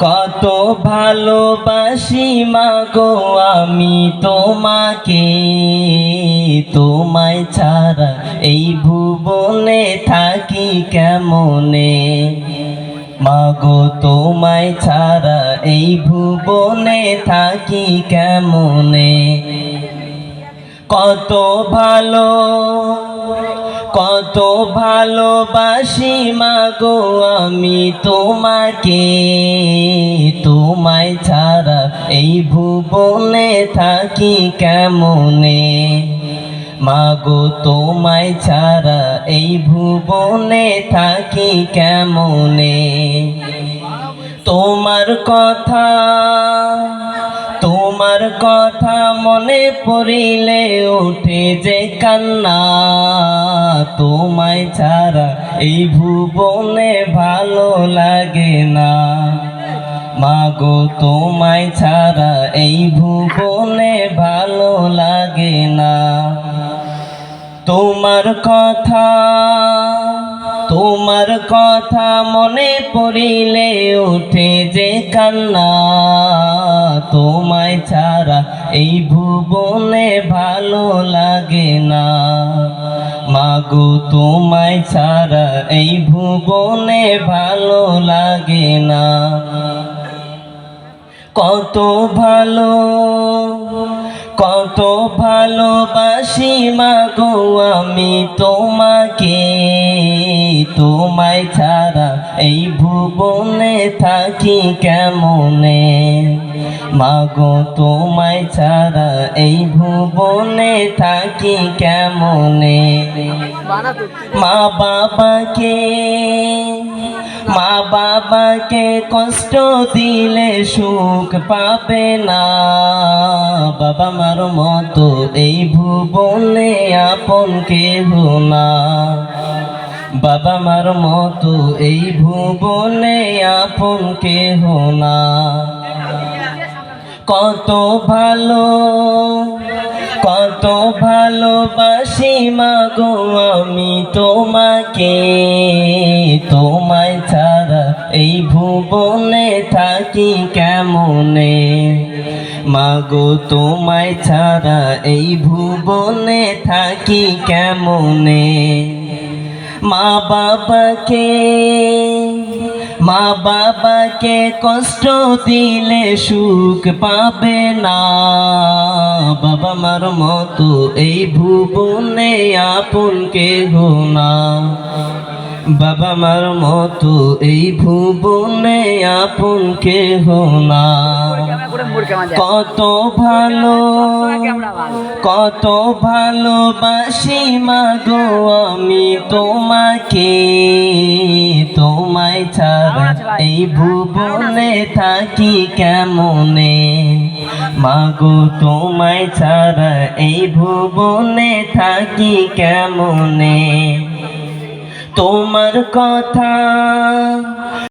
কত ভালোবাসি মাগো, আমি তোমাকে। তোমায় ছাড়া এই ভুবনে থাকি কেমনে? মাগো, তোমায় ছাড়া এই ভুবনে থাকি কেমনে? কত ভালো কত ভালোবাসি মাগো আমি তোমাকে। তোমায় ছাড়া এই ভুবনে থাকি কেমনে? মাগো, তোমায় ছাড়া এই ভুবনে থাকি কেমনে? তোমার কথা কথা মনে পড়িলে উঠে যে কান্না। তোমায় ছাড়া এই ভুবনে ভালো লাগে না। মাগো, তোমায় ছাড়া এই ভুবনে ভালো লাগে না। তোমার কথা তোমার কথা মনে পড়িলে উঠে যে কান্না। তোমায় ছাড়া এই ভুবনে ভালো লাগে না। মাগো, তোমায় ছাড়া এই ভুবনে ভালো লাগে না। কত ভালো, কত ভালোবাসি মাগো আমি তোমাকে তোমায় ছাড়া এই ভুবনে থাকি কেমনে? মাগো, তোমায় ছাড়া এই ভুবনে থাকি কেমনে? মা বাবাকে মা বাবাকে কষ্ট দিলে সুখ পাবে না। বাবা মার মতো এই ভুবনে আপন কেহ না। বাবা মার মতো এই ভুবনে আপন কেহ না। কত ভালো, কত ভালোবাসি মাগো আমি তোমাকে। তোমায় ছাড়া এই ভুবনে থাকি কেমনে? মাগো তোমায় ছাড়া এই ভুবনে থাকি কেমনে? মা বাবাকে মা বাবাকে কষ্ট দিলে সুখ পাবে না। বাবা মার মতো এই ভুবনে আপন কেহ না। বাবা মার মতো এই ভুবনে আপন কেহ না। কত ভালো, কত ভালোবাসি মাগো আমি তোমাকে। তোমায় ছাড়া এই ভুবনে থাকি কেমনে? মাগো তোমায় ছাড়া এই ভুবনে থাকি কেমনে? তোমার কথা